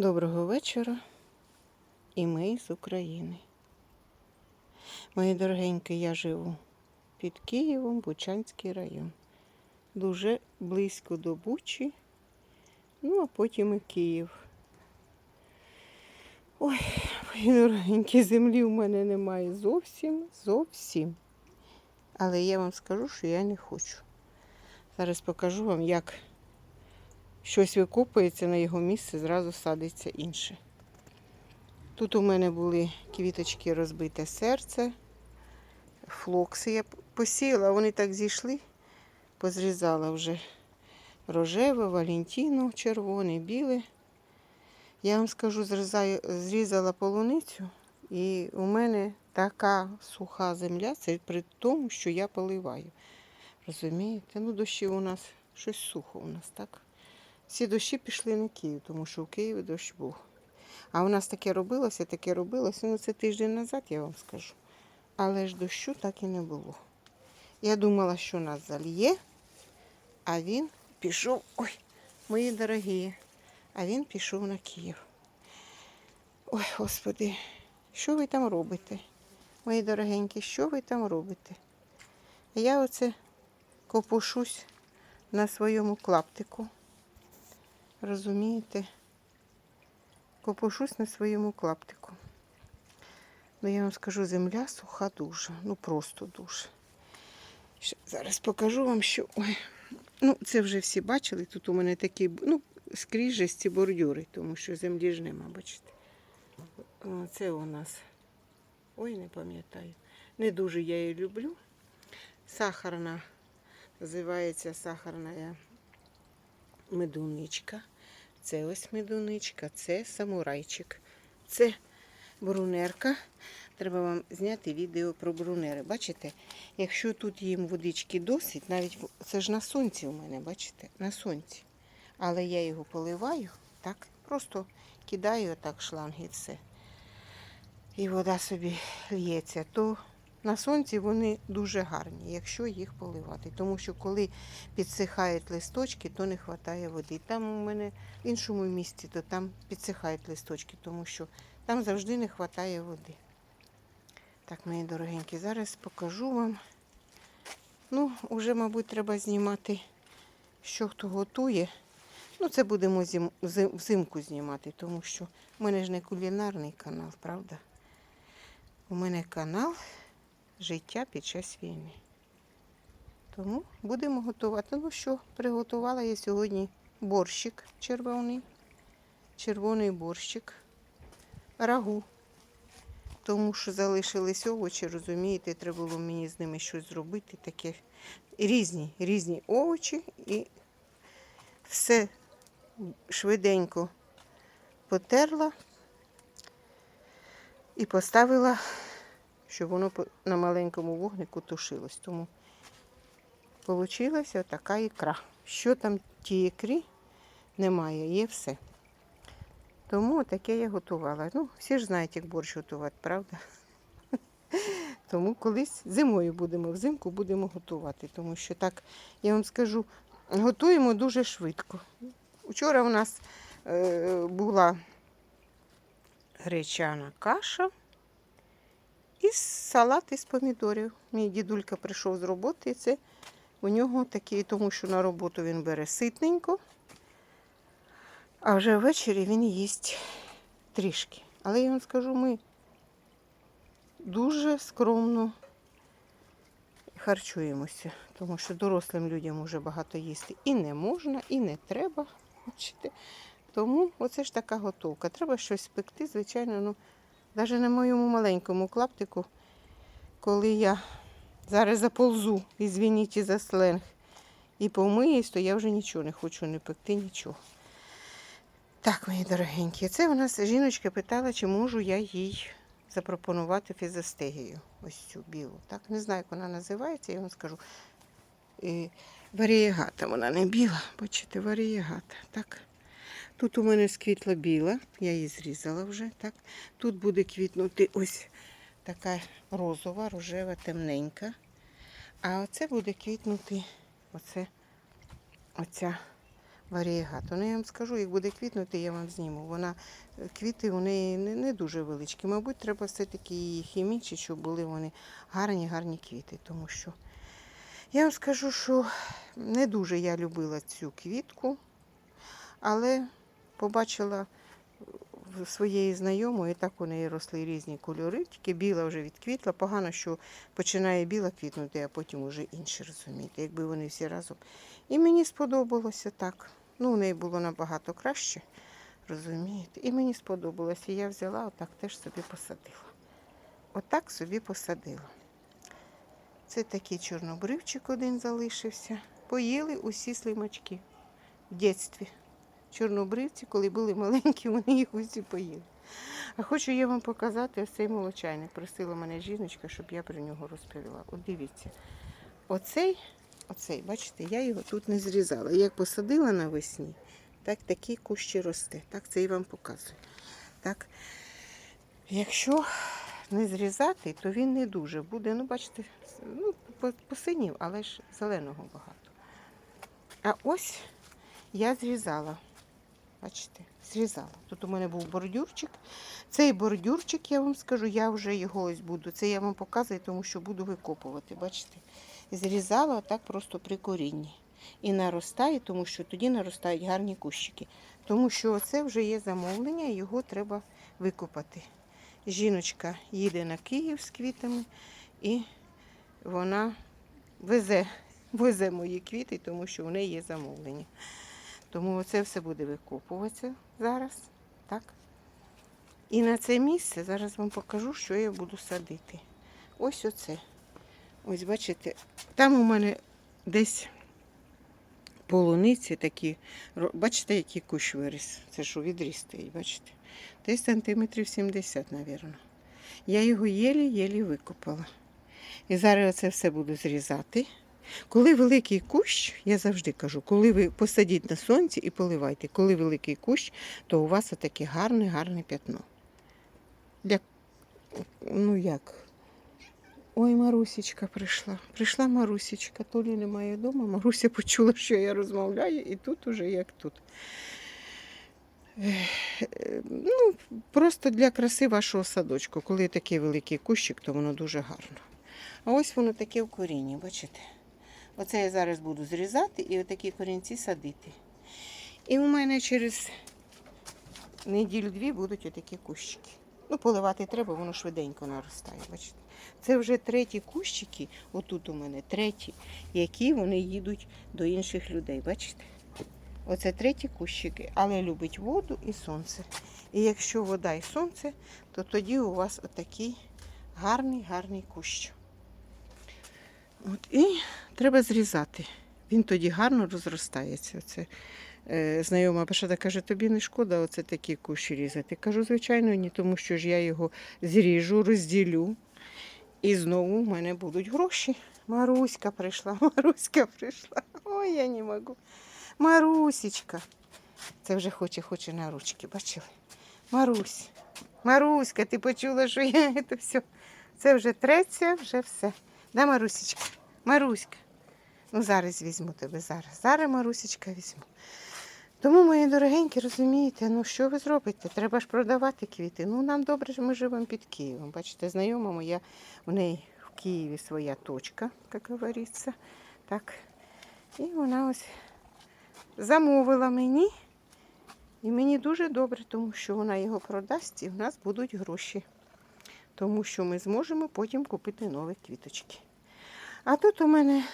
Доброго вечора. І ми з України. Мої дорогенькі, я живу під Києвом, Бучанський район. Дуже близько до Бучі, ну а потім і Київ. Ой, мої дорогенькі, землі у мене немає зовсім, зовсім. Але я вам скажу, що я не хочу. Зараз покажу вам, як щось викопується на його місце, зразу садиться інше. Тут у мене були квіточки розбите серце, флокси я посіяла, вони так зійшли, позрізала вже рожеве, валентіну, червоне, біле. Я вам скажу, зрізаю, зрізала полуницю, і у мене така суха земля, це при тому, що я поливаю. Розумієте? Ну, дощі у нас щось сухо у нас, так? Всі дощі пішли на Київ, тому що в Києві дощ був. А у нас таке робилося, таке робилося. Ну, це тиждень назад, я вам скажу. Але ж дощу так і не було. Я думала, що нас зальє, а він пішов. Ой, мої дорогі, а він пішов на Київ. Ой, Господи, що ви там робите? Мої дорогенькі, що ви там робите? Я оце копушусь на своєму клаптику. Розумієте? Копошусь на своєму клаптику. Ну, я вам скажу, земля суха дуже. Ну просто дуже. Ще Зараз покажу вам, що. Ой, ну, це вже всі бачили. Тут у мене такі, ну, скрізь же ці бордюри, тому що землі ж нема, бачите. Це у нас. Ой, не пам'ятаю. Не дуже я її люблю. Сахарна. Називається сахарна медуничка. Це ось медуничка, це самурайчик. Це брунерка. Треба вам зняти відео про брунери. Бачите, якщо тут їм водички досить, навіть це ж на сонці у мене, бачите, на сонці. Але я його поливаю, так, просто кидаю отак шланг і все. І вода собі лється, то на сонці вони дуже гарні, якщо їх поливати. Тому що коли підсихають листочки, то не вистачає води. Там у мене в іншому місці, то там підсихають листочки, тому що там завжди не вистачає води. Так, мої дорогенькі, зараз покажу вам. Ну, вже, мабуть, треба знімати, що хто готує. Ну, це будемо зим, зим- взимку знімати, тому що в мене ж не кулінарний канал, правда? У мене канал життя під час війни. Тому будемо готувати. Ну що, приготувала я сьогодні борщик червоний, червоний борщик, рагу. Тому що залишились овочі, розумієте, треба було мені з ними щось зробити. Таке різні, різні овочі і все швиденько потерла і поставила, щоб воно на маленькому вогнику тушилось. Тому Получилася така ікра. Що там ті ікри немає, є все. Тому таке я готувала. Ну, всі ж знають, як борщ готувати, правда? Тому колись зимою будемо, взимку будемо готувати. Тому що так, я вам скажу, готуємо дуже швидко. Вчора у нас е, була гречана каша і салат із помідорів. Мій дідулька прийшов з роботи, і це у нього такий, тому що на роботу він бере ситненько, а вже ввечері він їсть трішки. Але я вам скажу, ми дуже скромно харчуємося, тому що дорослим людям вже багато їсти і не можна, і не треба. Бачите? Тому оце ж така готовка. Треба щось спекти, звичайно, ну, навіть на моєму маленькому клаптику, коли я зараз заползу, ізвініть за сленг, і помиюсь, то я вже нічого не хочу не пекти, нічого. Так, мої дорогенькі, це у нас жіночка питала, чи можу я їй запропонувати фізостегію. Ось цю білу. Так, не знаю, як вона називається, я вам скажу. І варієгата, вона не біла, бачите, варієгата. Так. Тут у мене сквітла біла, я її зрізала вже. так. Тут буде квітнути ось така розова, рожева, темненька. А оце буде квітнути оце, оця варієгат. Ну, я вам скажу, як буде квітнути, я вам зніму. Вона квіти у неї не, не дуже величкі. Мабуть, треба все-таки її хімічити, щоб були вони гарні, гарні квіти. Тому що я вам скажу, що не дуже я любила цю квітку, але побачила своєї знайомої, так у неї росли різні кольори, тільки біла вже відквітла. Погано, що починає біла квітнути, а потім уже інші, розумієте, якби вони всі разом. І мені сподобалося так. Ну, у неї було набагато краще, розумієте. І мені сподобалося. Я взяла, отак теж собі посадила. Отак собі посадила. Це такий чорнобривчик один залишився. Поїли усі слимачки в дитинстві. Чорнобривці, коли були маленькі, вони їх усі поїли. А хочу я вам показати ось цей молочайник. Просила мене жіночка, щоб я про нього розповіла. От дивіться, оцей, оцей, бачите, я його тут не зрізала. Як посадила навесні, так такі кущі росте. Так це і вам показую. Так, якщо не зрізати, то він не дуже буде. Ну, бачите, ну, по- посинів, але ж зеленого багато. А ось я зрізала. Бачите, зрізала. Тут у мене був бордюрчик. Цей бордюрчик, я вам скажу, я вже його ось буду. Це я вам показую, тому що буду викопувати. Бачите? Зрізала так просто при корінні. І наростає, тому що тоді наростають гарні кущики. Тому що це вже є замовлення, його треба викопати. Жіночка їде на Київ з квітами і вона везе, везе мої квіти, тому що в неї є замовлення. Тому це все буде викопуватися зараз. Так? І на це місце зараз вам покажу, що я буду садити. Ось оце. Ось бачите, там у мене десь полуниці такі. Бачите, який кущ виріс? Це що відріс стоїть, бачите? Десь сантиметрів 70, мабуть. Я його єлі-єлі викопала. І зараз це все буду зрізати. Коли великий кущ, я завжди кажу, коли ви посадіть на сонці і поливайте, коли великий кущ, то у вас отаке гарне, гарне п'ятно. Для... Ну як? Ой, Марусечка прийшла. Прийшла Марусечка, Толі немає вдома. Маруся почула, що я розмовляю, і тут уже як тут. Е, Ну, просто для краси вашого садочку. Коли такий великий кущик, то воно дуже гарно. А ось воно таке в корінні, бачите? Оце я зараз буду зрізати і отакі корінці садити. І у мене через неділю-дві будуть отакі кущики. Ну, поливати треба, воно швиденько наростає. Бачите? Це вже треті кущики, отут у мене треті, які вони їдуть до інших людей. Бачите? Оце треті кущики, але любить воду і сонце. І якщо вода і сонце, то тоді у вас отакий гарний, гарний кущ. От, і треба зрізати. Він тоді гарно розростається. Оце, е, знайома Пашата каже, тобі не шкода оце такі кущі різати. Кажу, звичайно, ні, тому що ж я його зріжу, розділю. І знову в мене будуть гроші. Маруська прийшла, Маруська прийшла. Ой, я не можу. Марусечка. Це вже хоче, хоче на ручки, бачили? Марусь. Маруська, ти почула, що я це все. Це вже треться, вже все. Да, Марусечка? Маруська. Ну, зараз візьму тебе зараз. Зараз Марусечка візьму. Тому, мої дорогенькі, розумієте, ну що ви зробите? Треба ж продавати квіти. Ну, нам добре, що ми живемо під Києвом. Бачите, знайома моя, у неї в Києві своя точка, як говориться. Так. І вона ось замовила мені. І мені дуже добре, тому що вона його продасть і в нас будуть гроші. Тому що ми зможемо потім купити нові квіточки. А тут у мене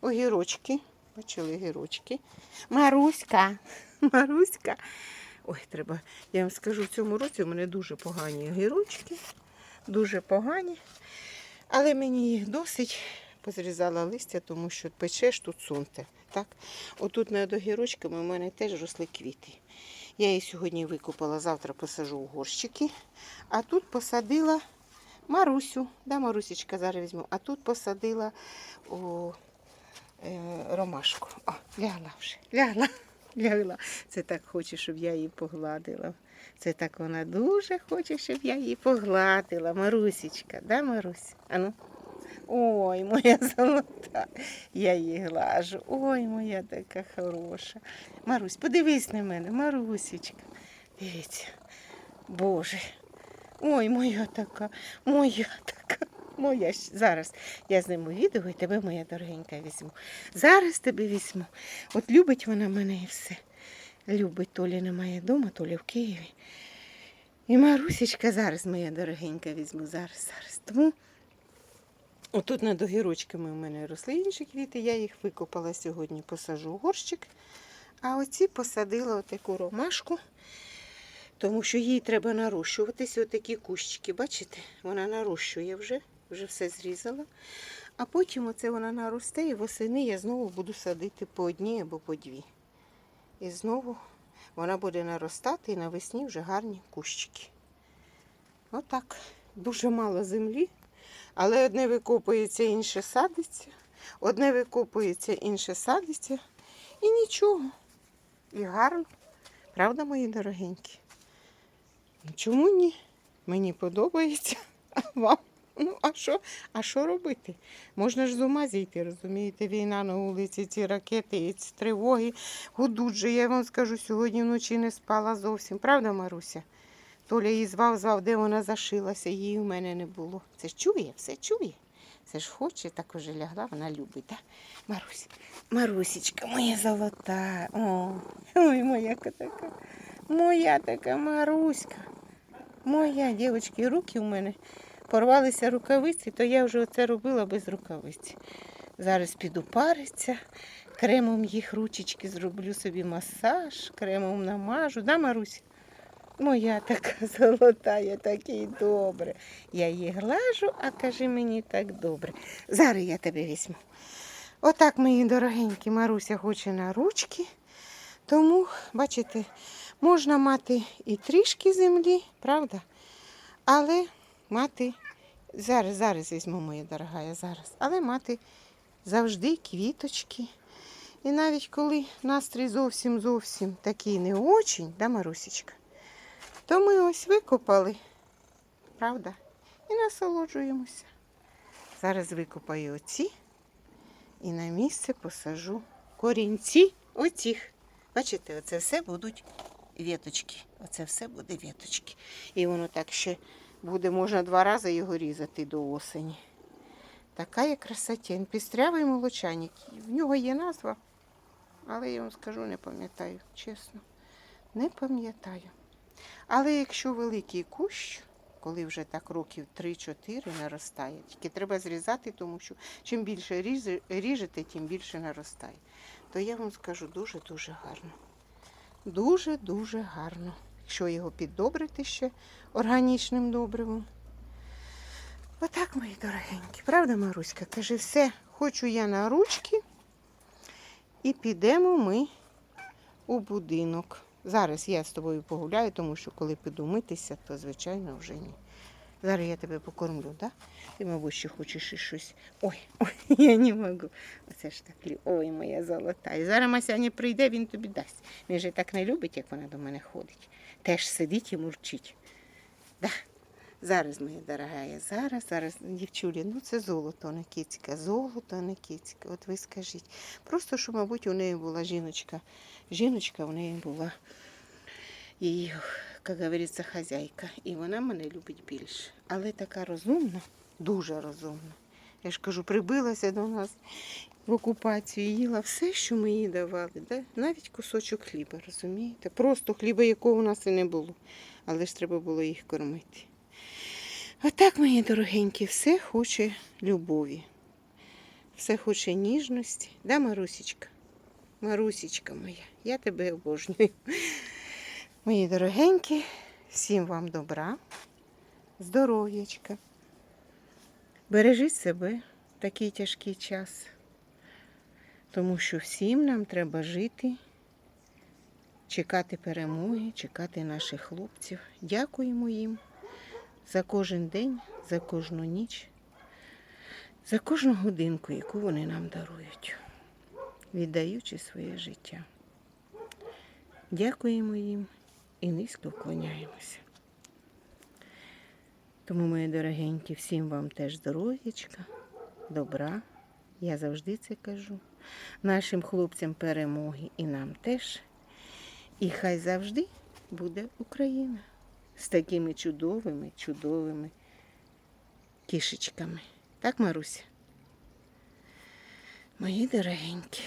огірочки. Бачили огірочки. Маруська. Маруська. Ой, треба. Я вам скажу, в цьому році у мене дуже погані огірочки. Дуже погані. Але мені їх досить позрізала листя, тому що печеш тут сонце. Так? Отут над огірочками у мене теж росли квіти. Я її сьогодні викопала, завтра посажу у горщики. А тут посадила Марусю. Да, Марусечка, зараз візьму. А тут посадила о, е, ромашку. О, лягла вже. Лягла. Лягла. Це так хоче, щоб я її погладила. Це так вона дуже хоче, щоб я її погладила. Марусечка, да, Марусь? Ану, Ой, моя золота. Я її глажу. Ой, моя така хороша. Марусь, подивись на мене, Марусечка. Дивіться. Боже. Ой, моя така, моя така. Моя зараз я зніму відео і тебе, моя дорогенька, візьму. Зараз тебе візьму. От любить вона мене і все. Любить, Толі немає вдома, Толя в Києві. І Марусечка зараз, моя дорогенька, візьму зараз, зараз. Тому отут над огірочками у мене росли інші квіти, я їх викопала сьогодні, посажу у горщик. А оці посадила отаку ромашку, тому що їй треба нарощуватися отакі кущики. Бачите, вона нарощує вже, вже все зрізала. А потім оце вона наросте і восени я знову буду садити по одній або по дві. І знову вона буде наростати і навесні вже гарні кущики. Отак. Дуже мало землі, але одне викопується, інше садиться. Одне викопується, інше садиться. І нічого. І гарно. Правда, мої дорогенькі? Чому ні? Мені подобається. А вам? Ну, а що? А що робити? Можна ж з ума зійти, розумієте? Війна на вулиці, ці ракети, і ці тривоги. Гудуть же, я вам скажу, сьогодні вночі не спала зовсім. Правда, Маруся? Толя її звав, звав, де вона зашилася, її у мене не було. Це ж чує, все чує. Це ж хоче, так уже лягла, вона любить, так? Марусь, Марусечка, моя золота. О, ой, моя така. Моя така Маруська. Моя, дівчатки, руки у мене порвалися рукавиці, то я вже оце робила без рукавиці. Зараз піду париться, кремом їх ручечки зроблю собі масаж, кремом намажу. Да, Марусь? Моя така золота, я такий добре. Я її глажу, а кажи мені так добре. Зараз я тебе візьму. Отак, мої дорогенькі, Маруся хоче на ручки. Тому, бачите, можна мати і трішки землі, правда? Але мати, зараз, зараз візьму, моя дорога, я зараз, але мати завжди квіточки. І навіть коли настрій зовсім зовсім такий не очень, да, Марусечка, то ми ось викопали, правда? І насолоджуємося. Зараз викопаю оці і на місце посажу корінці оцих. Бачите, оце все будуть віточки. Оце все буде віточки. І воно так ще буде, можна два рази його різати до осені. Така є красотень. Пістрявий молочаник. В нього є назва, але я вам скажу, не пам'ятаю, чесно. Не пам'ятаю. Але якщо великий кущ, коли вже так років 3-4 наростає, тільки треба зрізати, тому що чим більше ріжете, тим більше наростає. То я вам скажу дуже-дуже гарно. Дуже-дуже гарно. Якщо його піддобрити ще органічним добривом. Отак, мої дорогенькі. Правда, Маруська? Каже, все, хочу я на ручки. І підемо ми у будинок. Зараз я з тобою погуляю, тому що коли піду митися, то звичайно вже ні. Зараз я тебе покормлю, так? Ти, мабуть, ще хочеш і щось. Ой, ой, я не можу. Оце ж так лю- Ой, моя золота. І зараз Масяня прийде, він тобі дасть. Він же так не любить, як вона до мене ходить. Теж сидить і мурчить. Да. Зараз, моя дорогая, зараз, зараз, дівчулі, ну це золото, не кицька, золото, не кицька. От ви скажіть. Просто, що, мабуть, у неї була жіночка. Жіночка в неї була її, як говориться, хазяйка. І вона мене любить більше. Але така розумна, дуже розумна. Я ж кажу, прибилася до нас в окупацію, їла все, що ми їй давали. Да? Навіть кусочок хліба, розумієте? Просто хліба, якого у нас і не було. Але ж треба було їх кормити. Отак, мої дорогенькі, все хоче любові. Все хоче ніжності. Да, Марусечка? Марусечка моя, я тебе обожнюю. Мої дорогенькі, всім вам добра, здоров'ячка. Бережіть себе в такий тяжкий час, тому що всім нам треба жити, чекати перемоги, чекати наших хлопців. Дякуємо їм за кожен день, за кожну ніч, за кожну годинку, яку вони нам дарують, віддаючи своє життя. Дякуємо їм і низько вклоняємося. Тому, мої дорогенькі, всім вам теж здоров'ячка, добра. Я завжди це кажу. Нашим хлопцям перемоги і нам теж. І хай завжди буде Україна з такими чудовими, чудовими кішечками. Так, Маруся? Мої дорогенькі.